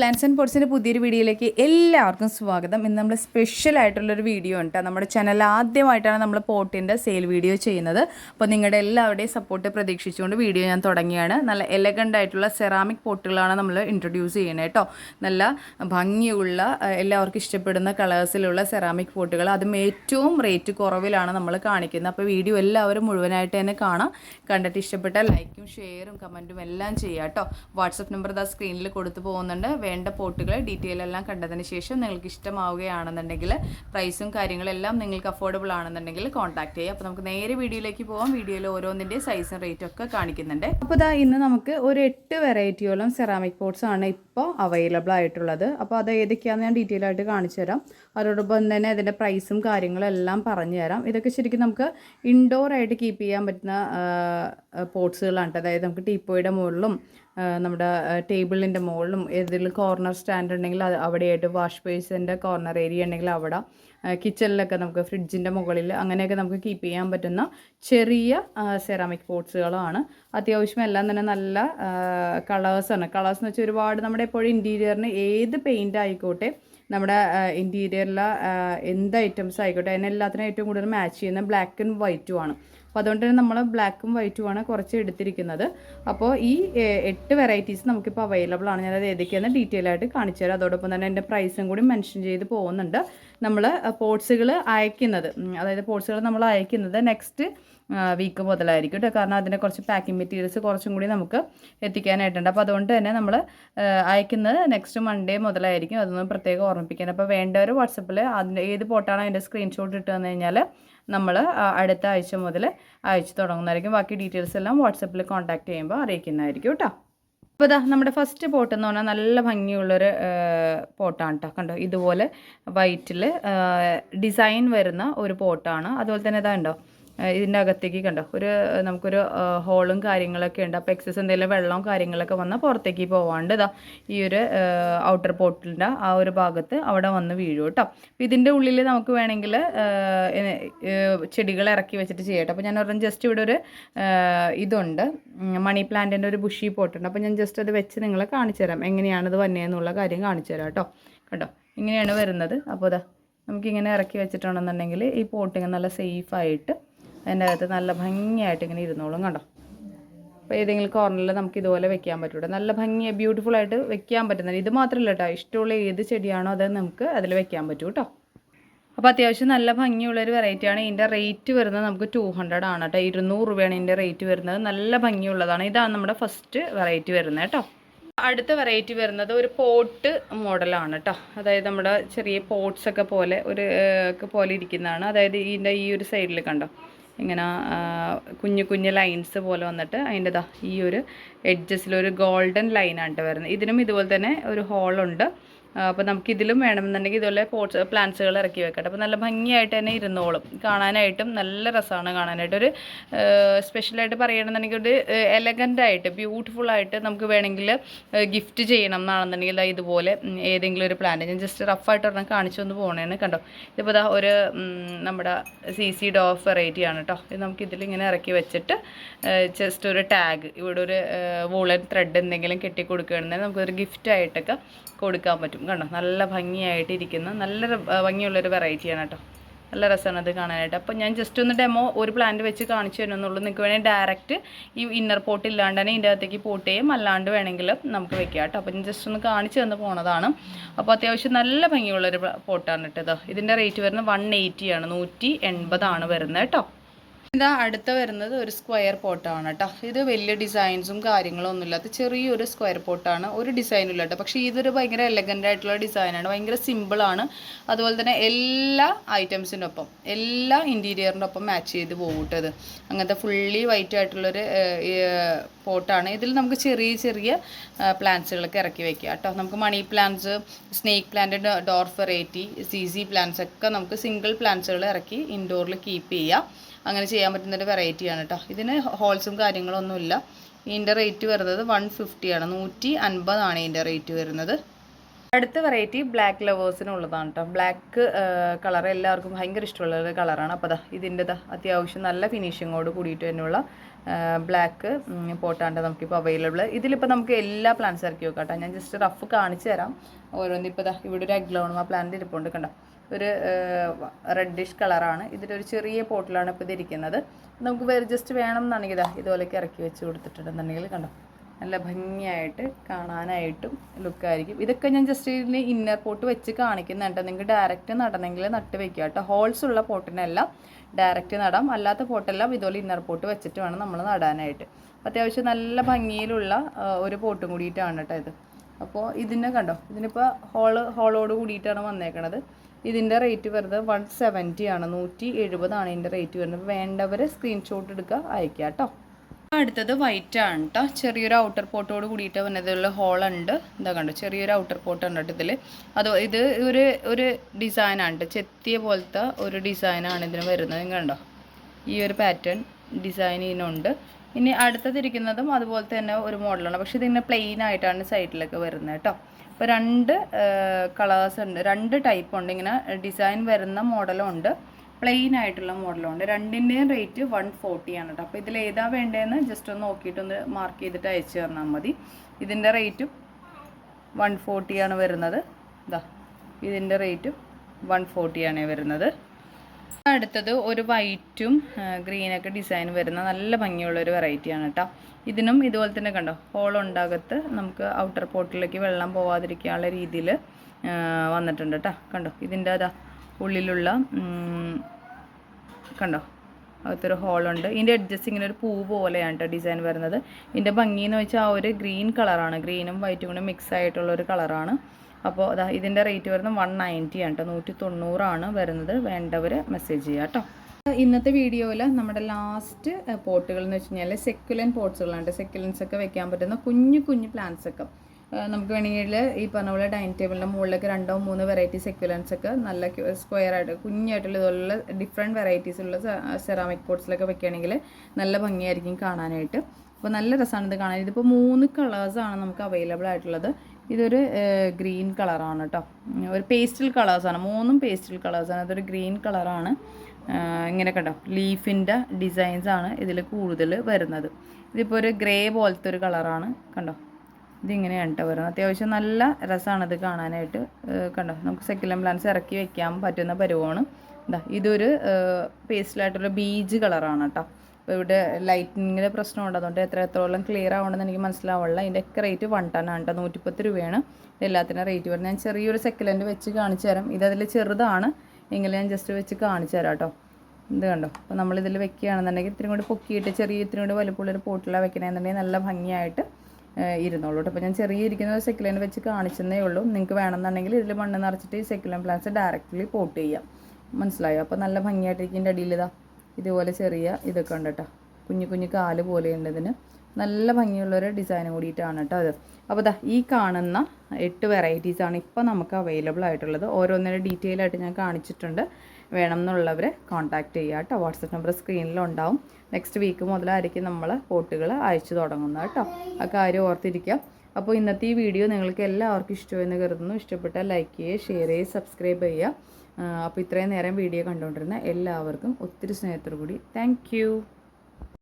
Plans and പോട്ട്സിന്റെ പുതിയൊരു വീഡിയോയിലേക്ക് എല്ലാവർക്കും സ്വാഗതം. ഇന്ന് നമ്മൾ സ്പെഷ്യൽ ആയിട്ടുള്ളൊരു വീഡിയോ ഉണ്ട് നമ്മുടെ ചാനൽ ആദ്യമായിട്ടാണ് നമ്മൾ പോട്ടിന്റെ സെയിൽ വീഡിയോ ചെയ്യുന്നത്. അപ്പോൾ നിങ്ങളുടെ എല്ലാവരുടെയും സപ്പോർട്ട് പ്രതീക്ഷിച്ചുകൊണ്ട് വീഡിയോ ഞാൻ തുടങ്ങിയാണ്. നല്ല എലഗന്റ് ആയിട്ടുള്ള സെറാമിക് പോട്ടുകളാണ് നമ്മൾ ഇൻട്രൊഡ്യൂസ് ചെയ്യുന്നത് കേട്ടോ നല്ല ഭംഗിയുള്ള എല്ലാവർക്കും ഇഷ്ടപ്പെടുന്ന കളേഴ്സിലുള്ള സെറാമിക് പോട്ടുകൾ അതും ഏറ്റവും റേറ്റ് കുറവിലാണ് നമ്മൾ കാണിക്കുന്നത്. അപ്പോൾ വീഡിയോ എല്ലാവരും മുഴുവനായിട്ട് തന്നെ കാണാം. കണ്ടിട്ട് ഇഷ്ടപ്പെട്ട ലൈക്കും ഷെയറും കമന്റും എല്ലാം ചെയ്യാം കേട്ടോ വാട്സപ്പ് നമ്പർ ദാ സ്ക്രീനിൽ കൊടുത്തു പോകുന്നുണ്ട്. വേണ്ട പോട്ടുകൾ ഡീറ്റെയിൽ എല്ലാം കണ്ടതിന് ശേഷം നിങ്ങൾക്ക് ഇഷ്ടമാവുകയാണെന്നുണ്ടെങ്കിൽ പ്രൈസും കാര്യങ്ങളെല്ലാം നിങ്ങൾക്ക് അഫോർഡബിൾ ആണെന്നുണ്ടെങ്കിൽ കോൺടാക്ട് ചെയ്യുക. അപ്പോൾ നമുക്ക് നേരെ വീഡിയോയിലേക്ക് പോകാം വീഡിയോയിൽ ഓരോന്നിന്റെ സൈസും റേറ്റും ഒക്കെ കാണിക്കുന്നുണ്ട്. അപ്പോൾ ഇതാ ഇന്ന് നമുക്ക് ഒരു എട്ട് വെറൈറ്റിയോളം സെറാമിക് പോട്ട്സ് ആണ് ഇപ്പോൾ അവൈലബിൾ ആയിട്ടുള്ളത്. അപ്പോൾ അത് ഏതൊക്കെയാണെന്ന് ഞാൻ ഡീറ്റെയിൽ ആയിട്ട് കാണിച്ചു തരാം. അതോടൊപ്പം തന്നെ അതിന്റെ പ്രൈസും കാര്യങ്ങളും എല്ലാം പറഞ്ഞു തരാം. ഇതൊക്കെ ശരിക്കും നമുക്ക് ഇൻഡോർ ആയിട്ട് കീപ്പ് ചെയ്യാൻ പറ്റുന്ന പോട്ട്സുകളാണ് അതായത് നമുക്ക് ടീപ്പോയുടെ മുകളിലും നമ്മുടെ ടേബിളിന്റെ മുകളിലും ഏതെങ്കിലും കോർണർ സ്റ്റാൻഡ് ഉണ്ടെങ്കിൽ അത് അവിടെയായിട്ട് വാഷ് ബേസിന്റെ കോർണർ ഏരിയ ഉണ്ടെങ്കിൽ അവിടെ കിച്ചണിലൊക്കെ നമുക്ക് ഫ്രിഡ്ജിന്റെ മുകളിൽ അങ്ങനെയൊക്കെ നമുക്ക് കീപ്പ് ചെയ്യാൻ പറ്റുന്ന ചെറിയ സെറാമിക് പോട്ട്സുകളാണ് അത്യാവശ്യം എല്ലാം തന്നെ നല്ല കളേഴ്സാണ് കളേഴ്സ് എന്ന് വെച്ചാൽ ഒരുപാട് നമ്മുടെ എപ്പോഴും ഇന്റീരിയറിന് ഏത് പെയിന്റ് ആയിക്കോട്ടെ നമ്മുടെ ഇന്റീരിയറിലെ എന്ത് ഐറ്റംസ് ആയിക്കോട്ടെ അതിനെല്ലാത്തിനും ഏറ്റവും കൂടുതൽ മാച്ച് ചെയ്യുന്ന ബ്ലാക്ക് ആൻഡ് വൈറ്റും ആണ്. അപ്പോൾ അതുകൊണ്ട് തന്നെ നമ്മൾ ബ്ലാക്കും വൈറ്റുമാണ് കുറച്ച് എടുത്തിരിക്കുന്നത്. അപ്പോൾ ഈ എട്ട് വെറൈറ്റീസ് നമുക്കിപ്പോൾ അവൈലബിൾ ആണ്. ഞാനത് ഏതൊക്കെയാണെന്ന് ഡീറ്റെയിൽ ആയിട്ട് കാണിച്ചു തരാം. അതോടൊപ്പം തന്നെ എന്റെ പ്രൈസും കൂടി മെൻഷൻ ചെയ്ത് പോകുന്നുണ്ട്. നമ്മൾ പോട്ട്സുകൾ അയക്കുന്നത്. അതായത് പോട്ട്സുകൾ നമ്മൾ അയക്കുന്നത് നെക്സ്റ്റ് വീക്ക് മുതലായിരിക്കും കേട്ടോ കാരണം അതിന്റെ കുറച്ച് പാക്കിംഗ് മെറ്റീരിയൽസ് കുറച്ചും കൂടി നമുക്ക് എത്തിക്കാനായിട്ടുണ്ട്. അപ്പോൾ അതുകൊണ്ട് തന്നെ നമ്മൾ അയക്കുന്നത് നെക്സ്റ്റ് മൺഡേ മുതലായിരിക്കും. അതൊന്ന് പ്രത്യേകം ഓർമ്മിപ്പിക്കാൻ അപ്പോൾ വേണ്ടവർ വാട്സപ്പിൽ അതിന്റെ ഏത് പോട്ടാണോ അതിന്റെ സ്ക്രീൻഷോട്ട് ഇട്ട് വന്നു കഴിഞ്ഞാൽ നമ്മൾ അടുത്ത ആഴ്ച മുതൽ അയച്ചു തുടങ്ങുന്നതായിരിക്കും. ബാക്കി ഡീറ്റെയിൽസ് എല്ലാം വാട്സപ്പിൽ കോൺടാക്ട് ചെയ്യുമ്പോൾ അറിയിക്കുന്നതായിരിക്കും കേട്ടോ അപ്പോൾ ഇതാ നമ്മുടെ ഫസ്റ്റ് പോട്ട് എന്ന് പറഞ്ഞാൽ നല്ല ഭംഗിയുള്ളൊരു പോട്ടാണ് കേട്ടോ കണ്ടോ? ഇതുപോലെ വൈറ്റിൽ ഡിസൈൻ വരുന്ന ഒരു പോട്ടാണ് അതുപോലെ തന്നെ ഇതാ ഉണ്ടോ ഇതിന്റെ അകത്തേക്ക് കണ്ടോ? ഒരു നമുക്കൊരു ഹോളും കാര്യങ്ങളൊക്കെ ഉണ്ട്. അപ്പോൾ എക്സസ് എന്തെങ്കിലും വെള്ളവും കാര്യങ്ങളൊക്കെ വന്നാൽ പുറത്തേക്ക് പോവാണ്ട് ഇതാ ഈ ഒരു ഔട്ടർ പോർട്ടലിന്റെ ആ ഒരു ഭാഗത്ത് അവിടെ വന്ന് വീഴും കേട്ടോ. അപ്പോൾ ഇതിന്റെ ഉള്ളിൽ നമുക്ക് വേണമെങ്കിൽ ചെടികൾ ഇറക്കി വെച്ചിട്ട് ചെയ്യട്ടെ അപ്പോൾ ഞാൻ പറഞ്ഞു ജസ്റ്റ് ഇവിടെ ഒരു ഇതുണ്ട്. മണി പ്ലാന്റിന്റെ ഒരു ബുഷി പോട്ടുണ്ട് അപ്പോൾ ഞാൻ ജസ്റ്റ് അത് വെച്ച് നിങ്ങളെ കാണിച്ചു തരാം. എങ്ങനെയാണ് ഇത് വന്നതെന്നുള്ള കാര്യം കാണിച്ചു തരാം കേട്ടോ. കണ്ടോ? ഇങ്ങനെയാണ് വരുന്നത്. അപ്പോൾ ഇതാ നമുക്കിങ്ങനെ ഇറക്കി വെച്ചിട്ടുണ്ടെന്നുണ്ടെങ്കിൽ ഈ പോട്ടിങ് നല്ല സേഫായിട്ട് അതിന്റെ അകത്ത് നല്ല ഭംഗിയായിട്ട് ഇങ്ങനെ ഇരുന്നോളും കണ്ടോ? അപ്പോൾ ഏതെങ്കിലും കോർണറിൽ നമുക്ക് ഇതുപോലെ വെക്കാൻ പറ്റൂടെ. നല്ല ഭംഗി ബ്യൂട്ടിഫുൾ ആയിട്ട് വെക്കാൻ പറ്റുന്നത് ഇത് മാത്രമല്ല കേട്ടോ ഇഷ്ടമുള്ള ഏത് ചെടിയാണോ അത് നമുക്ക് അതിൽ വെക്കാൻ പറ്റൂ കേട്ടോ അപ്പോൾ അത്യാവശ്യം നല്ല ഭംഗിയുള്ളൊരു വെറൈറ്റിയാണ് ഇതിന്റെ റേറ്റ് വരുന്നത് നമുക്ക് ടു ഹൺഡ്രഡ് ആണ് കേട്ടോ ഇരുന്നൂറ് രൂപയാണ് ഇതിന്റെ റേറ്റ് വരുന്നത്. നല്ല ഭംഗിയുള്ളതാണ്. ഇതാണ് നമ്മുടെ ഫസ്റ്റ് വെറൈറ്റി വരുന്നത് കേട്ടോ അടുത്ത വെറൈറ്റി വരുന്നത് ഒരു പോട്ട് മോഡലാണ് കേട്ടോ അതായത് നമ്മുടെ ചെറിയ പോട്ട്സൊക്കെ പോലെ ഒരു പോലെ ഇരിക്കുന്നതാണ്. അതായത് ഇതിന്റെ ഈ ഒരു സൈഡിൽ കണ്ടോ? ഇങ്ങനെ കുഞ്ഞു കുഞ്ഞു ലൈൻസ് പോലെ വന്നിട്ട് അതിന്റെ ഈ ഒരു എഡ്ജസിലൊരു ഗോൾഡൻ ലൈനാണ് വരുന്നത്. ഇതിനും ഇതുപോലെ തന്നെ ഒരു ഹോളുണ്ട് അപ്പോൾ നമുക്ക് ഇതിലും വേണമെന്നുണ്ടെങ്കിൽ ഇതുപോലെ പോട്ട്സ് പ്ലാന്റ്സുകൾ ഇറക്കി വെക്കട്ടെ. അപ്പോൾ നല്ല ഭംഗിയായിട്ട് തന്നെ ഇരുന്നോളും. കാണാനായിട്ടും നല്ല രസമാണ് കാണാനായിട്ട്. ഒരു സ്പെഷ്യലായിട്ട് പറയുകയാണെന്നുണ്ടെങ്കിൽ ഒരു എലഗന്റ് ആയിട്ട് ബ്യൂട്ടിഫുൾ ആയിട്ട് നമുക്ക് വേണമെങ്കിൽ ഗിഫ്റ്റ് ചെയ്യണം എന്നാണെന്നുണ്ടെങ്കിൽ ഇതുപോലെ ഏതെങ്കിലും ഒരു പ്ലാന്റ് ഞാൻ ജസ്റ്റ് റഫായിട്ട് ഒരെണ്ണം കാണിച്ചു ഒന്ന് പോകണേന്ന് കണ്ടോ? ഇതിപ്പോൾ ഇതാ ഒരു നമ്മുടെ സി സി ഡോഫ് വെറൈറ്റി ആണ് കേട്ടോ ഇത് നമുക്ക് ഇതിലിങ്ങനെ ഇറക്കി വെച്ചിട്ട് ജസ്റ്റ് ഒരു ടാഗ് ഇവിടെ ഒരു വൂളൻ ത്രെഡ് എന്തെങ്കിലും കെട്ടി കൊടുക്കുകയാണെന്നുണ്ടെങ്കിൽ നമുക്കൊരു ഗിഫ്റ്റായിട്ടൊക്കെ കൊടുക്കാൻ പറ്റും. കണ്ടോ? നല്ല ഭംഗിയായിട്ട് ഇരിക്കുന്ന നല്ല ഭംഗിയുള്ളൊരു വെറൈറ്റിയാണ് കേട്ടോ. നല്ല രസമാണ് അത് കാണാനായിട്ട്. അപ്പോൾ ഞാൻ ജസ്റ്റ് ഒന്ന് ഡെമോ ഒരു പ്ലാന്റ് വെച്ച് കാണിച്ചു തരുന്നുള്ളൂ നിങ്ങൾക്ക് വേണമെങ്കിൽ ഡയറക്റ്റ് ഈ ഇന്നർ പോട്ട് ഇല്ലാണ്ട് തന്നെ ഇതിന്റെ അകത്തേക്ക് പോട്ട് ചെയ്യും. അല്ലാണ്ട് വേണമെങ്കിലും നമുക്ക് വെക്കാം കേട്ടോ. അപ്പോൾ ഞാൻ ജസ്റ്റ് ഒന്ന് കാണിച്ചു തന്ന് പോണതാണ്. അപ്പോൾ അത്യാവശ്യം നല്ല ഭംഗിയുള്ളൊരു പോട്ടാണ് കേട്ടോ ഇതിന്റെ റേറ്റ് വരുന്നത് വൺ എയ്റ്റിയാണ് നൂറ്റി എൺപതാണ് വരുന്നത് കേട്ടോ. ഇതാ അടുത്ത വരുന്നത് ഒരു സ്ക്വയർ പോട്ടാണ് കേട്ടോ ഇത് വലിയ ഡിസൈൻസും കാര്യങ്ങളും ഒന്നും ഇല്ലാത്ത ചെറിയൊരു സ്ക്വയർ പോട്ടാണ് ഒരു ഡിസൈനും ഇല്ല കേട്ടോ പക്ഷേ ഇതൊരു ഭയങ്കര എലഗന്റ് ആയിട്ടുള്ള ഡിസൈനാണ് ഭയങ്കര സിമ്പിളാണ് അതുപോലെ തന്നെ എല്ലാ ഐറ്റംസിനൊപ്പം എല്ലാ ഇന്റീരിയറിന്റെ ഒപ്പം മാച്ച് ചെയ്ത് പോകട്ടത് അങ്ങനത്തെ ഫുള്ളി വൈറ്റ് ആയിട്ടുള്ളൊരു പോട്ടാണ് ഇതിൽ നമുക്ക് ചെറിയ ചെറിയ പ്ലാന്റ്സുകളൊക്കെ ഇറക്കി വെക്കുക കേട്ടോ നമുക്ക് money plants snake plant dwarf variety C C plants ഒക്കെ നമുക്ക് സിംഗിൾ പ്ലാന്റ്സുകൾ ഇറക്കി ഇൻഡോറിൽ കീപ്പ് ചെയ്യാം. അങ്ങനെ ചെയ്യാൻ പറ്റുന്നൊരു വെറൈറ്റിയാണ് കേട്ടോ ഇതിന് ഹോൾസും കാര്യങ്ങളൊന്നുമില്ല. ഇതിന്റെ റേറ്റ് വരുന്നത് വൺ ഫിഫ്റ്റിയാണ് നൂറ്റി അൻപതാണ് ഇതിന്റെ റേറ്റ് വരുന്നത്. അടുത്ത വെറൈറ്റി ബ്ലാക്ക് ലവേഴ്സിനുള്ളതാണ് കേട്ടോ ബ്ലാക്ക് കളർ എല്ലാവർക്കും ഭയങ്കര ഇഷ്ടമുള്ള ഒരു കളറാണ് അപ്പോൾ ദാ ഇതിന്റെ ദാ അത്യാവശ്യം നല്ല ഫിനിഷിങ്ങോട് കൂടിയിട്ട് തന്നെയുള്ള ബ്ലാക്ക് പോട്ടാണ്ട് നമുക്കിപ്പോൾ അവൈലബിൾ ഇതിലിപ്പോൾ നമുക്ക് എല്ലാ പ്ലാന്റ്സ് ഇറക്കി വെക്കാം കേട്ടോ ഞാൻ ജസ്റ്റ് റഫ് കാണിച്ചു തരാം. ഓരോന്നിപ്പോൾ ദാ ഇവിടെ ഒരു അഗ്ലോണും ആ പ്ലാന്റ് ഇരിപ്പുണ്ട് കണ്ടോ. ഒരു റെഡിഷ് കളറാണ് ഇതിലൊരു ചെറിയ പോട്ടിലാണ് ഇപ്പോൾ ഇതിരിക്കുന്നത്. നമുക്ക് വേറെ ജസ്റ്റ് വേണം എന്നാണെങ്കിൽ ഇതാ ഇതുപോലെയൊക്കെ ഇറക്കി വെച്ച് കൊടുത്തിട്ടുണ്ടെന്നുണ്ടെങ്കിൽ കണ്ടോ നല്ല ഭംഗിയായിട്ട് കാണാനായിട്ടും ലുക്കായിരിക്കും ഇതൊക്കെ ഞാൻ ജസ്റ്റ് ഇതിന് ഇന്നർ പോട്ട് വെച്ച് കാണിക്കുന്നുണ്ട് നിങ്ങൾക്ക് ഡയറക്റ്റ് നടണമെങ്കിൽ നട്ട് വെക്കുക കേട്ടോ. ഹോൾസ് ഉള്ള പോട്ടിനെല്ലാം ഡയറക്റ്റ് നടാം. അല്ലാത്ത പോട്ടെല്ലാം ഇതുപോലെ ഇന്നർ പോട്ട് വെച്ചിട്ട് വേണം നമ്മൾ നടാനായിട്ട്. അത്യാവശ്യം നല്ല ഭംഗിയിലുള്ള ഒരു പോട്ടും കൂടിയിട്ടാണ് കേട്ടോ ഇത്. അപ്പോൾ ഇതിനെ കണ്ടോ ഇതിനിപ്പോൾ ഹോൾ ഹോളോട് കൂടിയിട്ടാണ് വന്നേക്കണത്. ഇതിന്റെ റേറ്റ് വരുന്നത് വൺ സെവന്റി ആണ്. നൂറ്റി എഴുപതാണ് ഇതിന്റെ റേറ്റ് വരുന്നത്. വേണ്ടവർ സ്ക്രീൻഷോട്ട് എടുക്കുക അയക്കുക കേട്ടോ. അടുത്തത് വൈറ്റ് ആണ് കേട്ടോ ചെറിയൊരു ഔട്ടർ പോട്ടോട് കൂടിയിട്ട് വന്നതിലുള്ള ഹോൾ ഉണ്ട്. എന്താ കണ്ടോ ചെറിയൊരു ഔട്ടർ പോട്ട് ഉണ്ട് ഇതിൽ അത് ഇത് ഒരു ഒരു ഡിസൈനാണ് കേട്ടോ ചെത്തിയ പോലത്തെ ഒരു ഡിസൈനാണ് ഇതിന് വരുന്നത്. കണ്ടോ? ഈ ഒരു പാറ്റേൺ ഡിസൈൻ ഇതിനുണ്ട് ഇനി അടുത്തതിരിക്കുന്നതും അതുപോലെ തന്നെ ഒരു മോഡലാണ് പക്ഷേ ഇതിങ്ങനെ പ്ലെയിൻ ആയിട്ടാണ് സൈഡിലൊക്കെ വരുന്നത് കേട്ടോ അപ്പോൾ രണ്ട് കളേഴ്സ് ഉണ്ട്. രണ്ട് ടൈപ്പ് ഉണ്ട്. ഇങ്ങനെ ഡിസൈൻ വരുന്ന മോഡലും ഉണ്ട് പ്ലെയിൻ ആയിട്ടുള്ള മോഡലും ഉണ്ട് രണ്ടിന്റെയും റേറ്റ് വൺ ഫോർട്ടി ആണ് കേട്ടോ അപ്പോൾ ഇതിൽ ഏതാ വേണ്ടതെന്ന് ജസ്റ്റ് ഒന്ന് നോക്കിയിട്ടൊന്ന് മാർക്ക് ചെയ്തിട്ട് അയച്ചു തന്നാൽ മതി. ഇതിന്റെ റേറ്റും വൺ ഫോർട്ടിയാണ് വരുന്നത്. ഇതാ ഇതിന്റെ റേറ്റും വൺ ഫോർട്ടിയാണ് വരുന്നത്. അടുത്തത് ഒരു വൈറ്റും ഗ്രീനൊക്കെ ഡിസൈൻ വരുന്ന നല്ല ഭംഗിയുള്ള ഒരു വെറൈറ്റിയാണ് കേട്ടോ ഇതിനും ഇതുപോലെ തന്നെ കണ്ടോ ഹോൾ ഉണ്ടാകത്ത് നമുക്ക് ഔട്ടർ പോട്ടിലേക്ക് വെള്ളം പോവാതിരിക്കാനുള്ള രീതിയിൽ വന്നിട്ടുണ്ട് കേട്ടോ കണ്ടോ ഇതിന്റെ അതാ ഉള്ളിലുള്ള കണ്ടോ അകത്തൊരു ഹോളുണ്ട് ഇതിന്റെ അഡ്ജസ്റ്റ് ഇങ്ങനെ ഒരു പൂ പോലെയാണ് കേട്ടോ ഡിസൈൻ വരുന്നത്. ഇതിന്റെ ഭംഗി എന്ന് വെച്ചാൽ ആ ഒരു ഗ്രീൻ കളറാണ് ഗ്രീനും വൈറ്റും കൂടെ മിക്സ് ആയിട്ടുള്ള ഒരു കളറാണ് അപ്പോൾ അതാ ഇതിന്റെ റേറ്റ് വരുന്നത് വൺ നയന്റി ആണ് കേട്ടോ നൂറ്റി തൊണ്ണൂറാണ് വരുന്നത്. വേണ്ടവർ മെസ്സേജ് ചെയ്യുക കേട്ടോ ഇന്നത്തെ വീഡിയോയിൽ നമ്മുടെ ലാസ്റ്റ് പോട്ടുകൾ എന്ന് വെച്ച് കഴിഞ്ഞാൽ സെക്കുലൻ പോട്ട്സുകളാണ് സെക്കുലൻസ് ഒക്കെ വെക്കാൻ പറ്റുന്ന കുഞ്ഞു കുഞ്ഞു പ്ലാന്റ്സ് ഒക്കെ. നമുക്ക് വേണമെങ്കിൽ ഈ പറഞ്ഞ പോലെ ഡൈനിങ് ടേബിളിന്റെ മുകളിലൊക്കെ രണ്ടോ മൂന്നോ വെറൈറ്റി സെക്യുലൻസ് ഒക്കെ നല്ല സ്ക്വയർ ആയിട്ട് കുഞ്ഞായിട്ടുള്ള ഇതുപോലുള്ള ഡിഫറെന്റ് ഉള്ള സെറാമിക് പോട്ട്സിലൊക്കെ വെക്കുകയാണെങ്കിൽ നല്ല ഭംഗിയായിരിക്കും കാണാനായിട്ട്. അപ്പോൾ നല്ല രസമാണ് ഇത് കാണാൻ. ഇതിപ്പോൾ മൂന്ന് കളേഴ്സാണ് നമുക്ക് അവൈലബിൾ ആയിട്ടുള്ളത്. ഇതൊരു ഗ്രീൻ കളറാണ് കേട്ടോ ഒരു പേസ്റ്റൽ കളേഴ്സാണ് മൂന്നും പേസ്റ്റൽ കളേഴ്സാണ് അതൊരു ഗ്രീൻ കളറാണ്. ഇങ്ങനെ കണ്ടോ? ലീഫിന്റെ ഡിസൈൻസ് ആണ് ഇതിൽ കൂടുതൽ വരുന്നത്. ഇതിപ്പോൾ ഒരു ഗ്രേ പോലത്തെ ഒരു കളറാണ്. കണ്ടോ? ഇതിങ്ങനെയാണ് കേട്ടോ വരുന്നത്. അത്യാവശ്യം നല്ല രസമാണ് ഇത് കാണാനായിട്ട്. കണ്ടോ? നമുക്ക് സെക്കൻഡ് പ്ലാന്റ്സ് ഇറക്കി വെക്കാൻ പറ്റുന്ന പരുവമാണ് ഇതാ ഇതൊരു പേസ്റ്റലായിട്ടുള്ള ബീജ് കളറാണ് കേട്ടോ അപ്പോൾ ഇവിടെ ലൈറ്റിങ്ങിന്റെ പ്രശ്നമുണ്ട്. അതുകൊണ്ട് എത്രത്തോളം ക്ലിയർ ആവണമെന്ന് എനിക്ക് മനസ്സിലാവുള്ള ഇതിന്റെ ഒക്കെ റേറ്റ് വൺ ടൺ ആണ് കേട്ടോ നൂറ്റിപ്പത്ത് രൂപയാണ്. എല്ലാത്തിനും റേറ്റ് വരുന്നത്. ഞാൻ ചെറിയൊരു സെക്കലന്റ് വെച്ച് കാണിച്ചു തരാം. ഇതതിൽ ചെറുതാണ്. എങ്കിലും ഞാൻ ജസ്റ്റ് വെച്ച് കാണിച്ചു തരാം കേട്ടോ ഇത് കണ്ടോ? അപ്പോൾ നമ്മളിതിൽ വെക്കുകയാണെന്നുണ്ടെങ്കിൽ ഇത്തിരി കൂടി പൊക്കിയിട്ട് ചെറിയ ഇത്തിരി കൂടി വലുപ്പമുള്ളൊരു പോട്ടിലാണ് വെക്കണമെന്നുണ്ടെങ്കിൽ നല്ല ഭംഗിയായിട്ട് ഇരുന്നുള്ളൂ അപ്പോൾ ഞാൻ ചെറിയ ഇരിക്കുന്ന ഒരു സെക്കുലൻ വെച്ച് കാണിച്ചെന്നേ ഉള്ളൂ. നിങ്ങൾക്ക് വേണമെന്നുണ്ടെങ്കിൽ ഇതിൽ മണ്ണ് നിറച്ചിട്ട് ഈ സെക്കുലൻ പ്ലാന്റ്സ് ഡയറക്റ്റ്ലി പോട്ട് ചെയ്യാം. മനസ്സിലായോ? അപ്പോൾ നല്ല ഭംഗിയായിട്ടിരിക്കും ഇതിന്റെ അടിയിൽ ഇതാ. ഇതുപോലെ ചെറിയ ഇതൊക്കെ ഉണ്ട് കേട്ടോ. കുഞ്ഞു കുഞ്ഞു കാൽ പോലെയുണ്ട് ഇതിന്. നല്ല ഭംഗിയുള്ളൊരു ഡിസൈൻ കൂടിയിട്ടാണ് കേട്ടോ അത്. അപ്പോൾ ദാ ഈ കാണുന്ന എട്ട് വെറൈറ്റീസാണ് ഇപ്പോൾ നമുക്ക് അവൈലബിൾ ആയിട്ടുള്ളത്. ഓരോന്നിന്റെ ഡീറ്റെയിൽ ആയിട്ട് ഞാൻ കാണിച്ചിട്ടുണ്ട്. വേണം എന്നുള്ളവരെ കോൺടാക്റ്റ് ചെയ്യുക കേട്ടോ. വാട്സപ്പ് നമ്പർ സ്ക്രീനിലുണ്ടാവും നെക്സ്റ്റ് വീക്ക് മുതലായിരിക്കും നമ്മൾ പോട്ടുകൾ അയച്ചു തുടങ്ങുന്നത് കേട്ടോ. ആ കാര്യം ഓർത്തിരിക്കുക. അപ്പോൾ ഇന്നത്തെ ഈ വീഡിയോ നിങ്ങൾക്ക് എല്ലാവർക്കും ഇഷ്ടമെന്ന് കരുതുന്നു. ഇഷ്ടപ്പെട്ടാൽ ലൈക്ക് ചെയ്യുക ഷെയർ ചെയ്യുക സബ്സ്ക്രൈബ് ചെയ്യുക. അപ്പോൾ ഇത്രയും നേരം വീഡിയോ കണ്ടുകൊണ്ടിരുന്ന എല്ലാവർക്കും ഒത്തിരി സ്നേഹത്തോടു കൂടി താങ്ക്